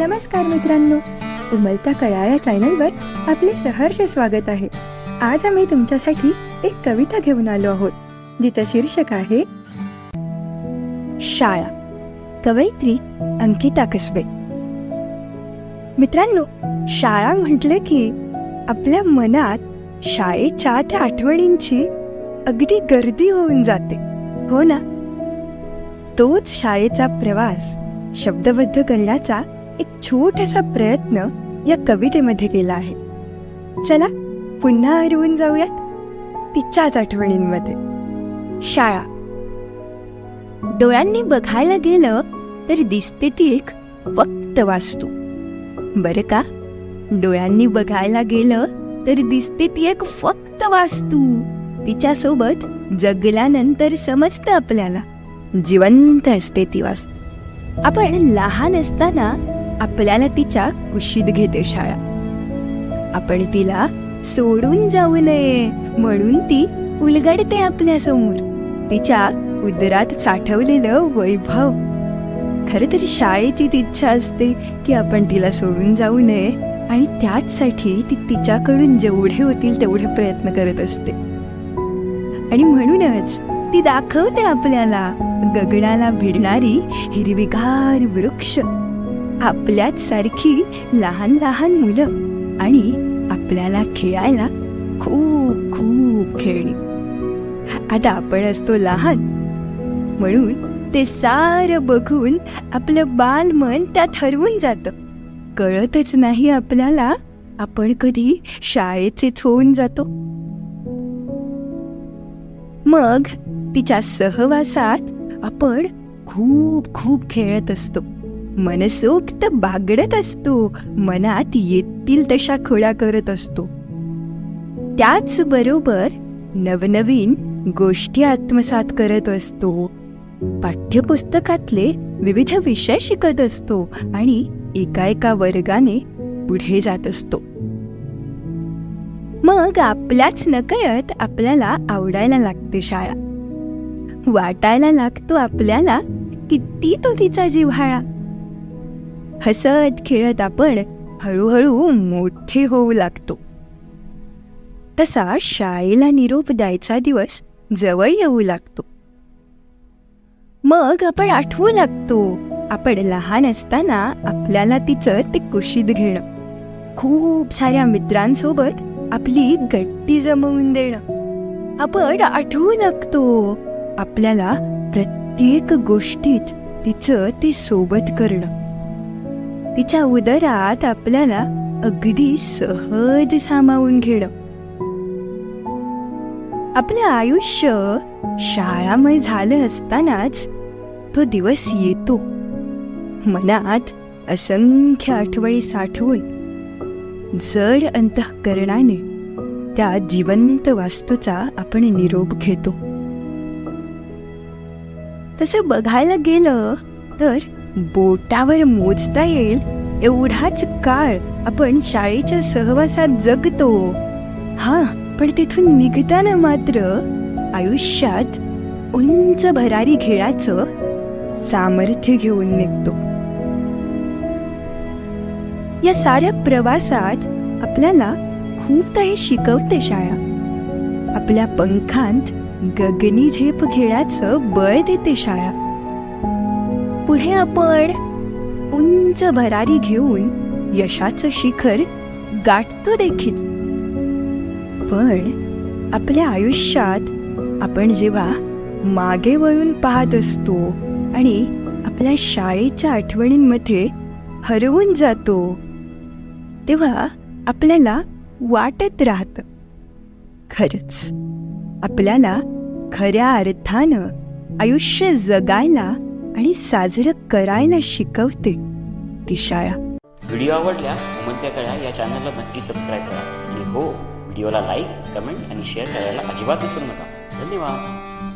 नमस्कार मित्रांनो. उमलता कळा या चॅनलवर आपले सहर्ष स्वागत आहे. आज आम्ही तुमच्यासाठी एक कविता घेऊन आलो आहोत जिचं शीर्षक आहे शाळा कवयित्री अंकिता कसबे. मित्रांनो शाळा म्हटले की आपल्या मनात शाळेच्या त्या आठवणींची अगदी गर्दी होऊन जाते. हो ना? तोच शाळेचा प्रवास शब्दबद्ध करण्याचा एक छोटासा प्रयत्न या कवितेमध्ये केला आहे. चला पुन्हा हरवून जाऊयात तिच्याच आठवणींमध्ये. शाळा. डोळ्यांनी बघायला गेलं तर दिसते ती एक फक्त वास्तू. बरं का? डोळ्यांनी बघायला गेलं तर दिसते ती एक फक्त वास्तू. तिच्यासोबत जगल्यानंतर समजतं आपल्याला. जिवंत असते ती वास्तू. आपण लहान असताना आपल्याला तिच्या कुशीत घेते शाळा. आपण तिला सोडून जाऊ नये म्हणून ती उलगडते आपल्यासमोर. तिच्या उदरात साठवलेलं वैभव. खर तर ती इच्छा असते की आपण तिला सोडून जाऊ नये आणि त्याचसाठी ती तिच्याकडून जेवढे होतील तेवढे प्रयत्न करत असते. आणि म्हणूनच ती दाखवते आपल्याला गगनाला भिडणारी हिरवीगार वृक्ष. आपल्याच सारखी लहान लहान मुलं आणि आपल्याला खेळायला खूप खूप खेळणी. आता आपण असतो लहान. म्हणून ते सार बघून आपलं बालमन त्यात हरवून जातं. कळतच नाही आपल्याला आपण कधी शाळेचेच होऊन जातो. मग तिच्या सहवासात आपण खूप खूप खेळत असतो. मनसोक्त बागडत असतो. मनात येतील तशा खोड्या करत असतो. त्याच बरोबर नवनवीन गोष्टी आत्मसात करत असतो. पाठ्यपुस्तकातले विविध विषय शिकत असतो आणि एका एका वर्गाने पुढे जात असतो. मग आपल्याच नकळत आपल्याला आवडायला लागते शाळा. वाटायला लागतो आपल्याला किती तो तिचा जिव्हाळा. हसत खेळत आपण हळूहळू मोठे होऊ लागतो. तसा शाळेला निरोप द्यायचा दिवस जवळ येऊ लागतो. मग आपण आठवू लागतो आपण लहान असताना आपल्याला तिचं ते कुशीत घेणं खूप साऱ्या मित्रांसोबत आपली गट्टी जमवून देणं. आपण आठवू लागतो आपल्याला प्रत्येक गोष्टीत तिचं ते सोबत करणं. तिच्या उदरात आपल्याला अगदी सहज सामावून घेणं. आपलं आयुष्य शाळामय झालं असतानाच तो दिवस येतो. मनात असंख्य आठवणी साठवून जड अंतःकरणाने त्या जिवंत वास्तूचा आपण निरोप घेतो. तसं बघायला गेलं तर बोटावर मोजता येईल एवढाच काळ आपण शाळेच्या सहवासात जगतो. हा पण तिथून निघताना मात्र. आयुष्यात उंच भरारी खेळाचं सामर्थ्य घेऊन निघतो. या साऱ्या प्रवासात आपल्याला खूप काही शिकवते शाळा. आपल्या पंखांत गगनी झेप घेण्याचं बळ देते शाळा. पुढे आपण उंच भरारी घेऊन यशाचं शिखर गाठतो देखील. पण आपल्या आयुष्यात आपण जेव्हा मागे वळून पाहत असतो आणि आपल्या शाळेच्या आठवणींमध्ये हरवून जातो तेव्हा आपल्याला वाटत राहतं. खरंच आपल्याला खऱ्या अर्थानं आयुष्य जगायला आणि साजरं करायला शिकवते ती शाळा. व्हिडिओ आवडल्यास उमंत्या कळ्या या चॅनलला नक्की सबस्क्राईब करा. आणि हो व्हिडिओला लाईक कमेंट आणि शेअर करायला अजिबात विसरू नका. धन्यवाद.